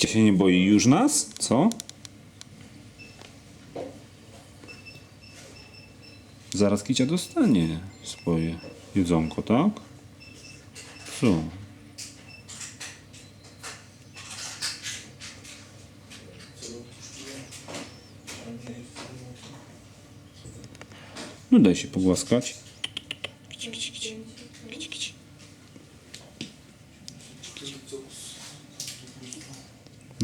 Kicia się nie boi już nas? Co? Zaraz Kicia dostanie swoje jedzonko, tak? Co? No daj się pogłaskać.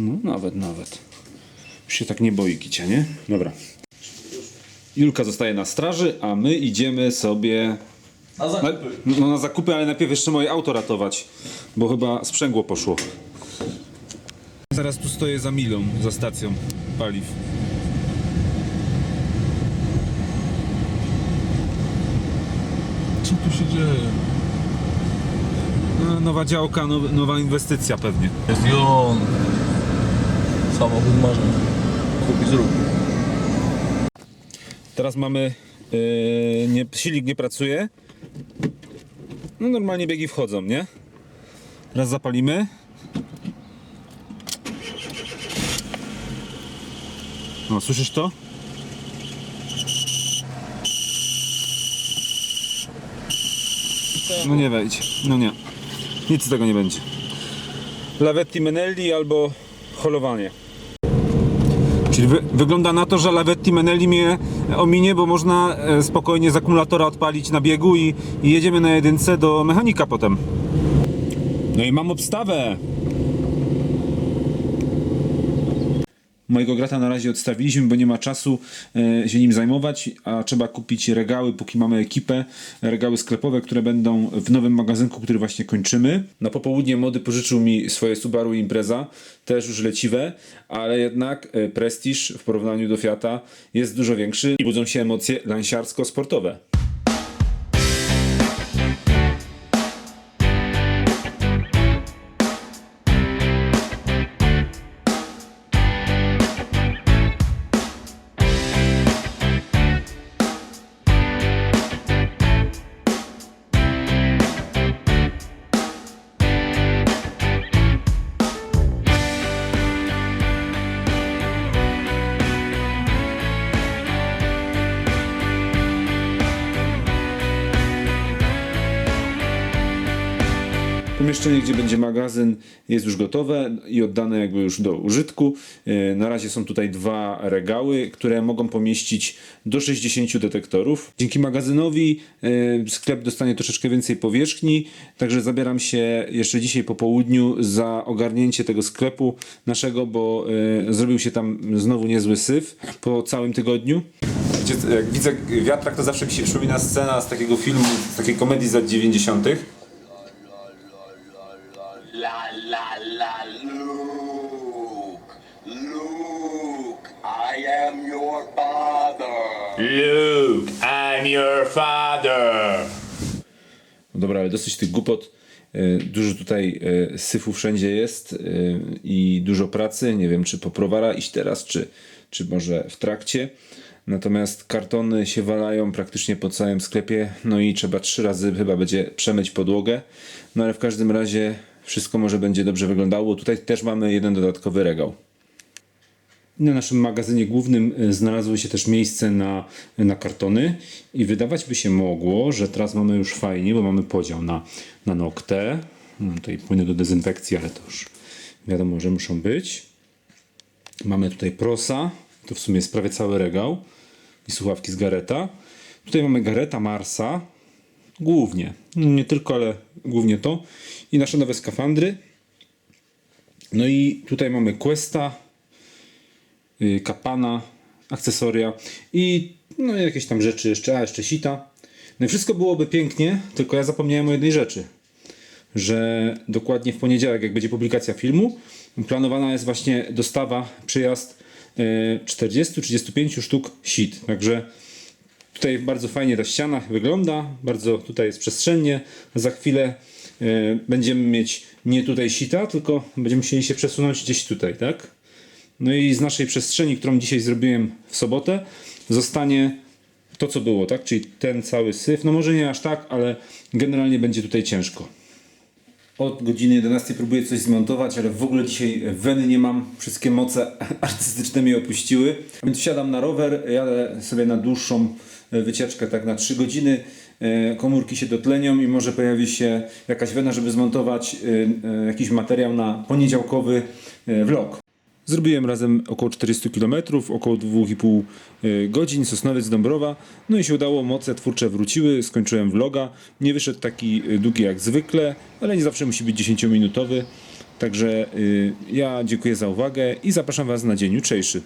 No, nawet, nawet. Już się tak nie boi kicia, nie? Dobra. Julka zostaje na straży, a my idziemy sobie Na na, zakupy. no, na zakupy, ale najpierw jeszcze moje auto ratować, bo chyba sprzęgło poszło. Zaraz tu stoję za milą, za stacją paliw. Co tu się dzieje? No, nowa działka, now, nowa inwestycja pewnie. Jest on. Samochód marzeń. Kup i zrób. Teraz mamy. Yy, nie, silnik nie pracuje. No normalnie biegi wchodzą, nie? Raz zapalimy. No, słyszysz to? No nie wejdź. No nie. Nic z tego nie będzie. Lavetti Menelli albo holowanie. Czyli wy, wygląda na to, że Lavetti Menelli mnie ominie, bo można e, spokojnie z akumulatora odpalić na biegu i, i jedziemy na jedynce do mechanika potem. No i mam obstawę. Mojego grata na razie odstawiliśmy, bo nie ma czasu e, się nim zajmować, a trzeba kupić regały, póki mamy ekipę, regały sklepowe, które będą w nowym magazynku, który właśnie kończymy. Na popołudnie młody pożyczył mi swoje Subaru Impreza, też już leciwe, ale jednak e, prestiż w porównaniu do Fiata jest dużo większy i budzą się emocje lansiarsko-sportowe. Pomieszczenie, gdzie będzie magazyn, jest już gotowe i oddane jakby już do użytku. E, Na razie są tutaj dwa regały, które mogą pomieścić do 60 detektorów. Dzięki magazynowi e, sklep dostanie troszeczkę więcej powierzchni, także zabieram się jeszcze dzisiaj po południu za ogarnięcie tego sklepu naszego, bo e, zrobił się tam znowu niezły syf po całym tygodniu. Jak widzę wiatrak, to zawsze mi się przypomina scena z takiego filmu, z takiej komedii z lat 90. Luke, I'm your father. No dobra, ale dosyć tych głupot. E, Dużo tutaj e, syfu wszędzie jest e, i dużo pracy. Nie wiem, czy po prowara iść teraz, czy, czy może w trakcie. Natomiast kartony się walają praktycznie po całym sklepie. No i trzeba trzy razy chyba będzie przemyć podłogę. No ale w każdym razie wszystko może będzie dobrze wyglądało. Tutaj też mamy jeden dodatkowy regał. Na naszym magazynie głównym y, znalazło się też miejsce na, na kartony i wydawać by się mogło, że teraz mamy już fajnie, bo mamy podział na, na noktę. Mam tutaj płyny do dezynfekcji, ale to już wiadomo, że muszą być. Mamy tutaj prosa, to w sumie jest prawie cały regał i słuchawki z Gareta. Tutaj mamy Gareta Marsa, głównie, no nie tylko, ale głównie to. I nasze nowe skafandry. No i tutaj mamy Questa, kapana, akcesoria i no jakieś tam rzeczy jeszcze, a jeszcze sita. No i wszystko byłoby pięknie, tylko ja zapomniałem o jednej rzeczy, że dokładnie w poniedziałek, jak będzie publikacja filmu, planowana jest właśnie dostawa, przyjazd y, 40-35 sztuk sit. Także tutaj bardzo fajnie ta ściana wygląda, bardzo tutaj jest przestrzennie. Za chwilę y, będziemy mieć nie tutaj sita, tylko będziemy musieli się przesunąć gdzieś tutaj, tak? No i z naszej przestrzeni, którą dzisiaj zrobiłem w sobotę, zostanie to, co było, tak? Czyli ten cały syf. No może nie aż tak, ale generalnie będzie tutaj ciężko. Od godziny 11 próbuję coś zmontować, ale w ogóle dzisiaj weny nie mam. Wszystkie moce artystyczne mnie opuściły. Więc wsiadam na rower, jadę sobie na dłuższą e, wycieczkę, tak na 3 godziny. E, Komórki się dotlenią i może pojawi się jakaś wena, żeby zmontować e, jakiś materiał na poniedziałkowy vlog. Zrobiłem razem około 400 km, około 2,5 y, godzin, Sosnowiec, Dąbrowa. No i się udało, moce twórcze wróciły, skończyłem vloga. Nie wyszedł taki y, długi jak zwykle, ale nie zawsze musi być 10-minutowy. Także y, ja dziękuję za uwagę i zapraszam Was na dzień jutrzejszy.